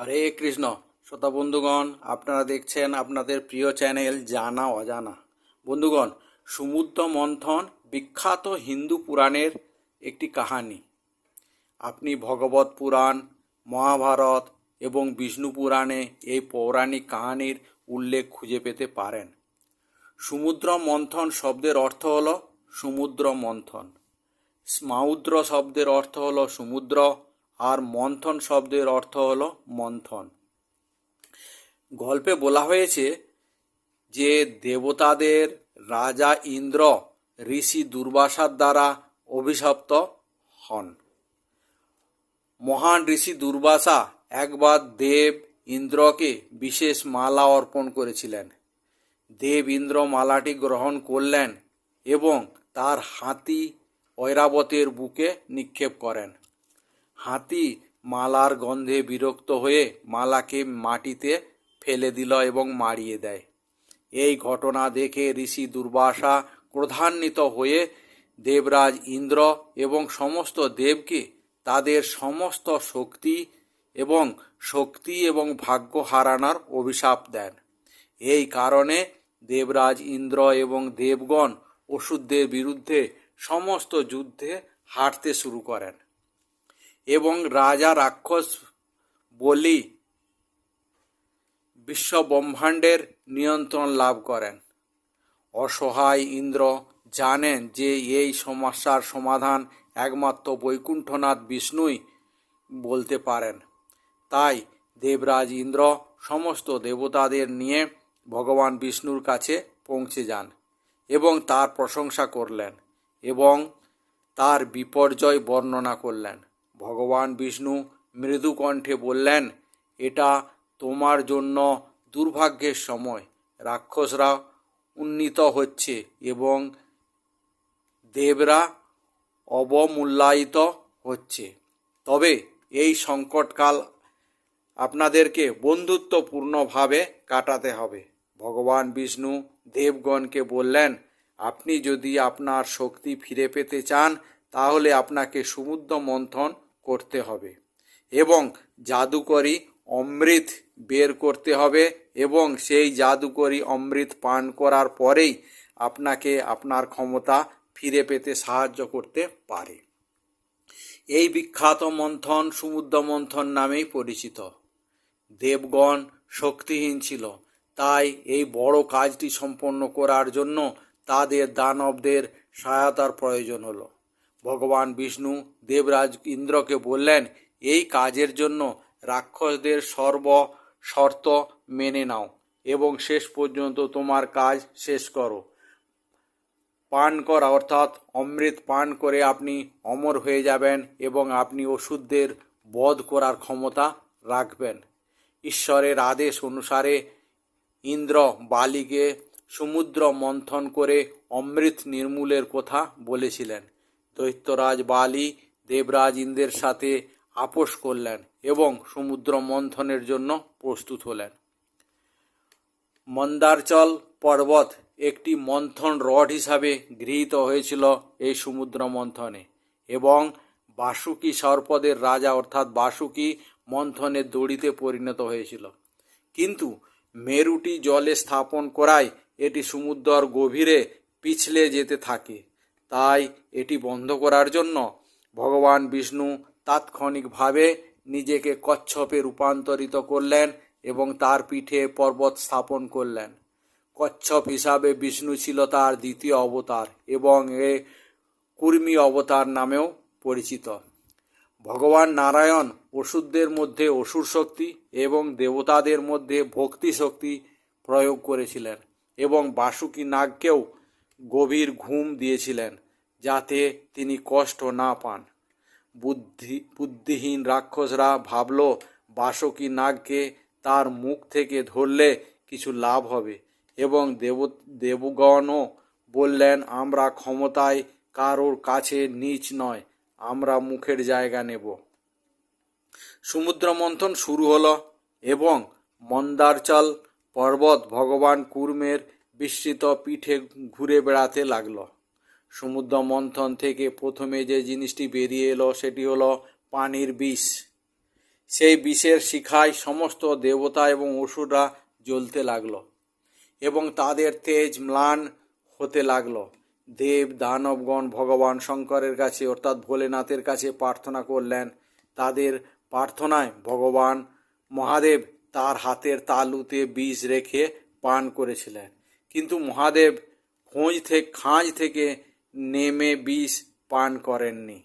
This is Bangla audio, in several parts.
হরে কৃষ্ণ। শ্রোতা বন্ধুগণ, আপনারা দেখছেন আপনাদের প্রিয় চ্যানেল জানা অজানা। বন্ধুগণ, সমুদ্র মন্থন বিখ্যাত হিন্দু পুরাণের একটি কাহানি। আপনি ভগবত পুরাণ, মহাভারত এবং বিষ্ণু পুরাণে এই পৌরাণিক কাহানির উল্লেখ খুঁজে পেতে পারেন। সমুদ্র মন্থন শব্দের অর্থ হল সমুদ্র মন্থন। স্মাউদ্র শব্দের অর্থ হল সমুদ্র। আর মন্থন শব্দের অর্থ হলো মন্থন। গল্পে বলা হয়েছে যে দেবতাদের রাজা ইন্দ্র ঋষি দুর্বাসার দ্বারা অভিশপ্ত হন। মহান ঋষি দুর্বাসা একবার দেব ইন্দ্রকে বিশেষ মালা অর্পণ করেছিলেন। দেব ইন্দ্র মালাটি গ্রহণ করলেন এবং তার হাতি ঐরাবতের বুকে নিক্ষেপ করেন। হাতি মালার গন্ধে বিরক্ত হয়ে মালাকে মাটিতে ফেলে দিল এবং মারিয়ে দেয়। এই ঘটনা দেখে ঋষি দুর্বাসা ক্রধান্বিত হয়ে দেবরাজ ইন্দ্র এবং সমস্ত দেবকে তাদের সমস্ত শক্তি এবং শক্তি এবং ভাগ্য হারানোর অভিশাপ দেন। এই কারণে দেবরাজ ইন্দ্র এবং দেবগণ অসুরদের বিরুদ্ধে সমস্ত যুদ্ধে হাঁটতে শুরু করেন। এবং রাজা রাক্ষস বলি বিশ্ব ব্রহ্মাণ্ডের নিয়ন্ত্রণ লাভ করেন। অসহায় ইন্দ্র জানেন যে এই সমস্যার সমাধান একমাত্র বৈকুণ্ঠনাথ বিষ্ণুই বলতে পারেন। তাই দেবরাজ ইন্দ্র সমস্ত দেবতাদের নিয়ে ভগবান বিষ্ণুর কাছে পৌঁছে যান এবং তার প্রশংসা করলেন এবং তার বিপর্যয় বর্ণনা করলেন। ভগবান বিষ্ণু মৃদু কণ্ঠে বললেন, এটা তোমার জন্য দুর্ভাগ্যের সময়। রাক্ষসরা উন্নীত হচ্ছে এবং দেবরা অবমূল্যায়িত হচ্ছে। তবে এই সংকটকাল আপনাদেরকে বন্ধুত্বপূর্ণভাবে কাটাতে হবে। ভগবান বিষ্ণু দেবগণকে বললেন, আপনি যদি আপনার শক্তি ফিরে পেতে চান, তাহলে আপনাকে সমুদ্র মন্থন করতে হবে এবং জাদুকরি অমৃত বের করতে হবে এবং সেই জাদুকরি অমৃত পান করার পরেই আপনাকে আপনার ক্ষমতা ফিরে পেতে সাহায্য করতে পারে। এই বিখ্যাত মন্থন সমুদ্র মন্থন নামেই পরিচিত। দেবগণ শক্তিহীন ছিল, তাই এই বড় কাজটি সম্পন্ন করার জন্য তাদের দানবদের সহায়তার প্রয়োজন হলো। ভগবান বিষ্ণু দেবরাজ ইন্দ্রকে বললেন, এই কাজের জন্য রাক্ষসদের সর্ব শর্ত মেনে নাও এবং শেষ পর্যন্ত তোমার কাজ শেষ করো। পান করা, অর্থাৎ অমৃত পান করে আপনি অমর হয়ে যাবেন এবং আপনি ওষুধদের বধ করার ক্ষমতা রাখবেন। ঈশ্বরের আদেশ অনুসারে ইন্দ্র বালিকে সমুদ্র মন্থন করে অমৃত নির্মূলের কথা বলেছিলেন। দৈত্যরাজ বালি দেবরাজ ইন্দ্রের সাথে আপোষ করলেন এবং সমুদ্র মন্থনের জন্য প্রস্তুত হলেন। মন্দারচল পর্বত একটি মন্থন রড হিসাবে গৃহীত হয়েছিল এই সমুদ্র মন্থনে এবং বাসুকি সর্পদের রাজা অর্থাৎ বাসুকি মন্থনের দড়িতে পরিণত হয়েছিল। কিন্তু মেরুটি জলে স্থাপন করায় এটি সমুদ্র গভীরে পিছলে যেতে থাকে। তাই এটি বন্ধ করার জন্য ভগবান বিষ্ণু তাৎক্ষণিকভাবে নিজেকে কচ্ছপে রূপান্তরিত করলেন এবং তার পিঠে পর্বত স্থাপন করলেন। কচ্ছপ হিসাবে বিষ্ণু ছিল তার দ্বিতীয় অবতার এবং এ কুর্মী অবতার নামেও পরিচিত। ভগবান নারায়ণ অসুরদের মধ্যে অসুর শক্তি এবং দেবতাদের মধ্যে ভক্তি শক্তি প্রয়োগ করেছিলেন এবং বাসুকি নাগকেও গভীর ঘুম দিয়েছিলেন যাতে তিনি কষ্ট না পান। বুদ্ধি, বুদ্ধিহীন রাক্ষসরা ভাবল, বাসকি নাগকে তার মুখ থেকে ধরলে কিছু লাভ হবে এবং দেব, দেবগণও বললেন, আমরা ক্ষমতায় কারোর কাছে নিচ নয়, আমরা মুখের জায়গা নেব। সমুদ্র মন্থন শুরু হলো এবং মন্দারচল পর্বত ভগবান কুর্মের বিস্তৃত পিঠে ঘুরে বেড়াতে লাগল। সমুদ্র মন্থন থেকে প্রথমে যে জিনিসটি বেরিয়ে এলো সেটি হলো পানির বিষ। সেই বিষের শিখায় সমস্ত দেবতা এবং অসুররা জ্বলতে লাগল এবং তাদের তেজ ম্লান হতে লাগল। দেব, দানবগণ, ভগবান শঙ্করের কাছে অর্থাৎ ভোলেনাথের কাছে প্রার্থনা করলেন, তাদের প্রার্থনায় ভগবান মহাদেব তার হাতের তালুতে বিষ রেখে পান করেছিলেন। কিন্তু মহাদেব খোঁজ থেকে খাঁজ থেকে নেমে বিষ পান করেননি।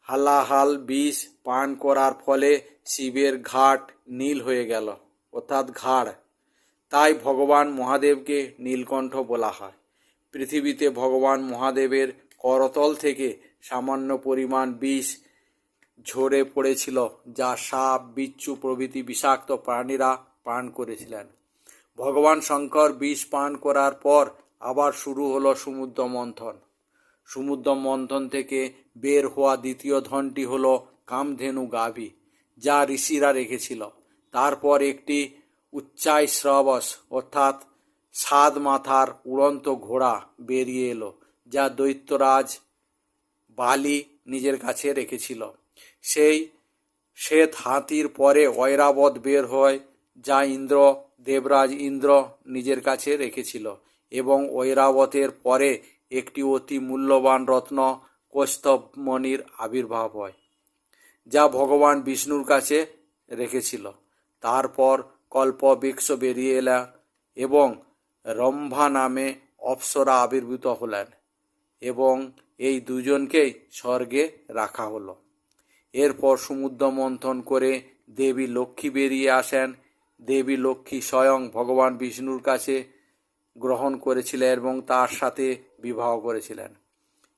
হালাহাল বিষ পান করার ফলে শিবের ঘাট নীল হয়ে গেল, অর্থাৎ ঘাড়। তাই ভগবান মহাদেবকে নীলকণ্ঠ বলা হয়। পৃথিবীতে ভগবান মহাদেবের করতল থেকে সামান্য পরিমাণ বিষ ঝরে পড়েছিল, যা সাপ, বিচ্ছু প্রভৃতি বিষাক্ত প্রাণীরা পান করেছিলেন। ভগবান শঙ্কর বিষ পান করার পর আবার শুরু হলো সমুদ্র মন্থন। সমুদ্র মন্থন থেকে বের হওয়া দ্বিতীয় ধনটি হলো কামধেনু গাভী, যা ঋষিরা রেখেছিল। তারপর একটি উচ্চাই শ্রবস অর্থাৎ সাদ মাথার উড়ন্ত ঘোড়া বেরিয়ে এলো, যা দৈত্যরাজ বালি নিজের কাছে রেখেছিল। সেই শ্বেত হাতির পরে ঐরাবত বের হয়, যা ইন্দ্র দেবরাজ ইন্দ্র নিজের কাছে রেখেছিল এবং ঐরাবতের পরে একটি অতি মূল্যবান রত্ন কৌস্তবমণির আবির্ভাব হয়, যা ভগবান বিষ্ণুর কাছে রেখেছিল। তারপর কল্পবৃক্ষ বেরিয়ে এলা এবং রম্ভা নামে অপ্সরা আবির্ভূত হলেন এবং এই দুজনকেই স্বর্গে রাখা হলো। এরপর সমুদ্র মন্থন করে দেবী লক্ষ্মী বেরিয়ে আসেন দেবী লক্ষ্মী স্বয়ং ভগবান বিষ্ণুর কাছে গ্রহণ করেছিলেন এবং তার সাথে বিবাহ করেছিলেন।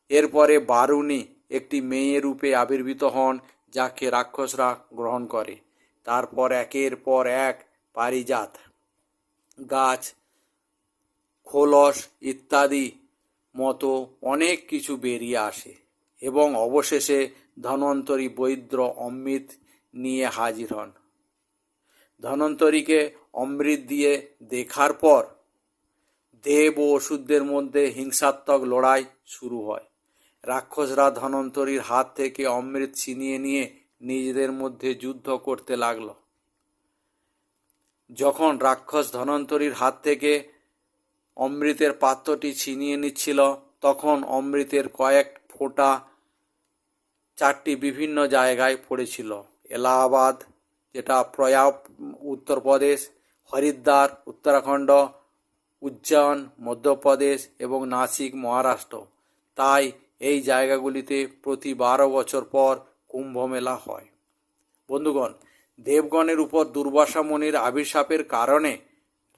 এরপরে বারুণী একটি মেয়ে রূপে আবির্ভূত হন, যাকে রাক্ষসরা গ্রহণ করে। তারপর একের পর এক পারিজাত। গাছ, খোলস ইত্যাদি মতো অনেক কিছু বেরিয়ে আসে এবং অবশেষে ধন্বন্তরী বৈদ্য অমৃত নিয়ে হাজির হন। ধন্বন্তরীকে অমৃত দিয়ে দেখার পর দেব ও ওষুধদের মধ্যে হিংসাত্মক লড়াই শুরু হয়। রাক্ষসরা ধন্বন্তরীর হাত থেকে অমৃত ছিনিয়ে নিয়ে নিজেদের মধ্যে যুদ্ধ করতে লাগল। যখন রাক্ষস ধন্বন্তরীর হাত থেকে অমৃতের পাত্রটি ছিনিয়ে নিচ্ছিল, তখন অমৃতের কয়েক ফোঁটা চারটি বিভিন্ন জায়গায় পড়েছিল। এলাহাবাদ যেটা প্রয়াগ উত্তরপ্রদেশ, হরিদ্বার, উত্তরাখণ্ড, উজ্জয়ন, মধ্যপ্রদেশ এবং নাসিক, মহারাষ্ট্র। তাই এই জায়গাগুলিতে প্রতি বারো বছর পর কুম্ভ মেলা হয়। বন্ধুগণ, দেবগণের উপর দুর্বাসা মুনির আবির্শাপের কারণে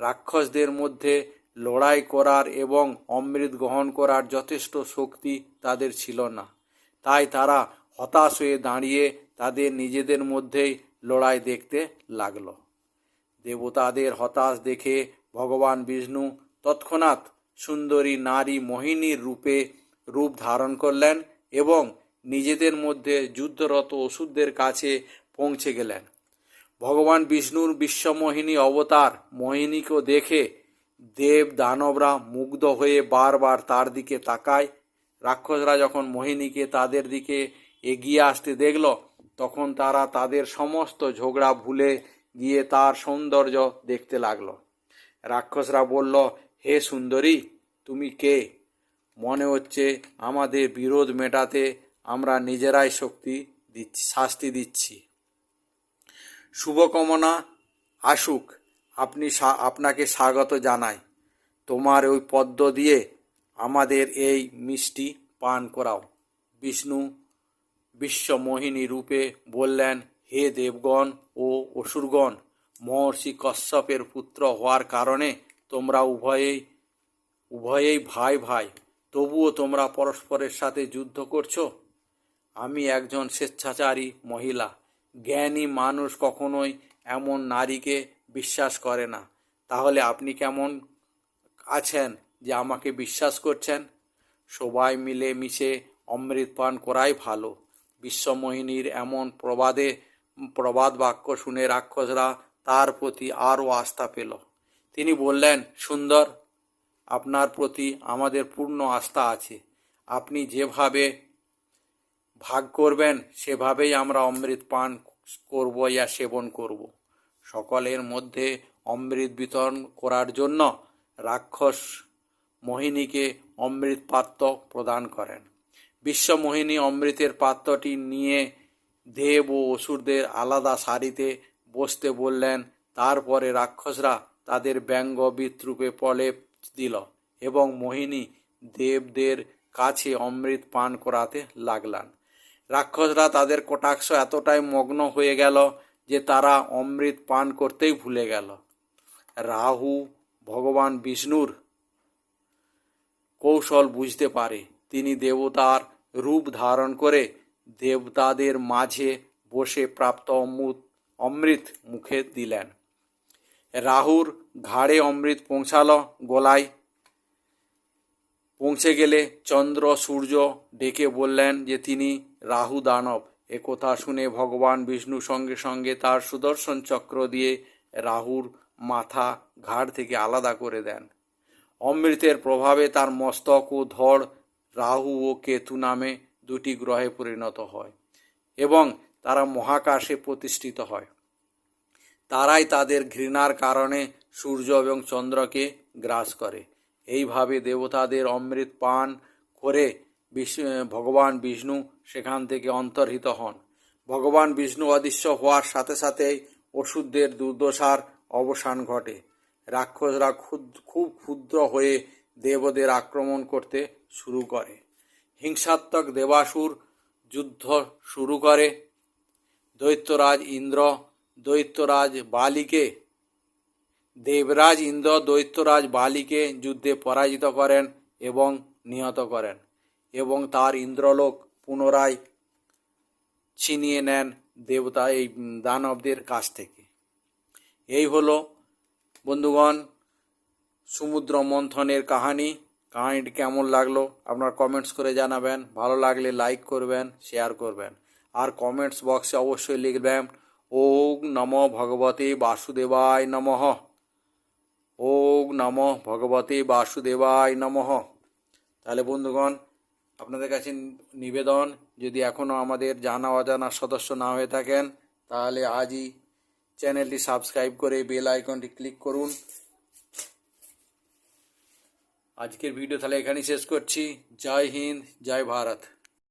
রাক্ষসদের মধ্যে লড়াই করার এবং অমৃত গ্রহণ করার যথেষ্ট শক্তি তাদের ছিল না। তাই তারা হতাশ হয়ে দাঁড়িয়ে তাদের নিজেদের মধ্যেই লড়াই দেখতে লাগল। দেবতাদের হতাশ দেখে ভগবান বিষ্ণু তৎক্ষণাৎ সুন্দরী নারী মোহিনীর রূপে রূপ ধারণ করলেন এবং নিজেদের মধ্যে যুদ্ধরত ওষুধদের কাছে পৌঁছে গেলেন। ভগবান বিষ্ণুর বিশ্বমোহিনী অবতার মোহিনীকে দেখে দেব দানবরা মুগ্ধ হয়ে বারবার তার দিকে তাকায়। রাক্ষসরা যখন মোহিনীকে তাদের দিকে এগিয়ে আসতে দেখল তখন তারা তাদের সমস্ত ঝগড়া ভুলে গিয়ে তার সৌন্দর্য দেখতে লাগল। রাক্ষসরা বলল, হে সুন্দরী, তুমি কে? মনে হচ্ছে আমাদের বিরোধ মেটাতে আমরা নিজেরাই শক্তি দিচ্ছি, শাস্তি দিচ্ছি। শুভকামনা, আসুক, আপনি আপনাকে স্বাগত জানাই। তোমার ওই পদ্ম দিয়ে আমাদের এই মিষ্টি পান করাও। বিষ্ণু বিশ্বমোহিনী রূপে বললেন, হে দেবগণ ও অসুরগণ, মহর্ষি কশ্যপের পুত্র হওয়ার কারণে তোমরা উভয়েই উভয়েই ভাই ভাই, তবুও তোমরা পরস্পরের সাথে যুদ্ধ করছ? আমি একজন স্বেচ্ছাচারী মহিলা, জ্ঞানী মানুষ কখনোই এমন নারীকে বিশ্বাস করে না। তাহলে আপনি কেমন আছেন যে আমাকে বিশ্বাস করছেন? সবাই মিলে মিশে অমৃত পান করাই ভালো। বিশ্বমোহিনীর এমন প্রবাদে, প্রবাদ বাক্য শুনে রাক্ষসরা তার প্রতি আরও আস্থা পেল। তিনি বললেন, সুন্দর, আপনার প্রতি আমাদের পূর্ণ আস্থা আছে। আপনি যেভাবে ভাগ করবেন, সেভাবেই আমরা অমৃত পান করব, ইয়া সেবন করব। সকলের মধ্যে অমৃত বিতরণ করার জন্য রাক্ষস মোহিনীকে অমৃত পাত্র প্রদান করেন। বিশ্বমোহিনী অমৃতের পাত্রটি নিয়ে দেব ও অসুরদের আলাদা সারিতে বসতে বললেন, তারপরে রাক্ষসরা তাদের ব্যঙ্গ বিদ্রুপে প্রলেপ দিল এবং মোহিনী দেবদের কাছে অমৃত পান করাতে লাগলান। রাক্ষসরা তাদের কটাক্ষ এতটাই মগ্ন হয়ে গেল যে তারা অমৃত পান করতেই ভুলে গেল। রাহু, ভগবান বিষ্ণুর কৌশল বুঝতে পারে, তিনি দেবতার রূপ ধারণ করে দেবতাদের মাঝে বসে প্রাপ্ত অমৃত অমৃত মুখে দিলেন। রাহুর ঘাড়ে অমৃত পৌঁছালো গলায়। পৌঁছে গেলে চন্দ্র, সূর্য ডেকে বললেন যে, তিনি রাহু দানব। একথা শুনে ভগবান বিষ্ণু সঙ্গে সঙ্গে তার সুদর্শন চক্র দিয়ে রাহুর মাথা ঘাড় থেকে আলাদা করে দেন। অমৃতের প্রভাবে তার মস্তক ও ধড় রাহু ও কেতু নামে দুটি গ্রহে পরিণত হয় এবং তারা মহাকাশে প্রতিষ্ঠিত হয়। তারাই তাদের ঘৃণার কারণে সূর্য এবং চন্দ্রকে গ্রাস করে। এইভাবে দেবতাদের অমৃত পান করে ভগবান বিষ্ণু সেখান থেকে অন্তর্হিত হন। ভগবান বিষ্ণু অদৃশ্য হওয়ার সাথে সাথেই ওষুধদের দুর্দশার অবসান ঘটে। রাক্ষসরা খুব ক্ষুদ্র হয়ে দেবদের আক্রমণ করতে শুরু করে। হিংসাত্মক দেবাসুর যুদ্ধ শুরু করে। দৈত্যরাজ ইন্দ্র, দৈত্যরাজ বালিকে, দেবরাজ ইন্দ্র, দৈত্যরাজ বালিকে যুদ্ধে পরাজিত করেন এবং নিহত করেন এবং তার ইন্দ্রলোক পুনরায় ছিনিয়ে নেন দেবতা, এই দানবদের কাছ থেকে। এই হলো বন্ধুগণ সমুদ্র মন্থনের কাহানি। কাহিনীটি কেমন লাগল? আপনার কমেন্টস করে জানাবেন। ভালো লাগলে লাইক করবেন শেয়ার করবেন। আর কমেন্টস বক্সে অবশ্যই লিখবেন ওম নম ভগবতে বাসুদেবায় নমঃ। ওম নম ভগবতে বাসুদেবায় নমঃ। তাহলে বন্ধুগণ, আপনাদের কাছে নিবেদন, যদি এখনও আমাদের জানা অজানা সদস্য না হয়ে থাকেন, তাহলে আজই চ্যানেলটি সাবস্ক্রাইব করে বেল আইকনটি ক্লিক করুন। আজকের ভিডিও তাহলে এখানেই শেষ করছি। জয় হিন্দ জয় ভারত।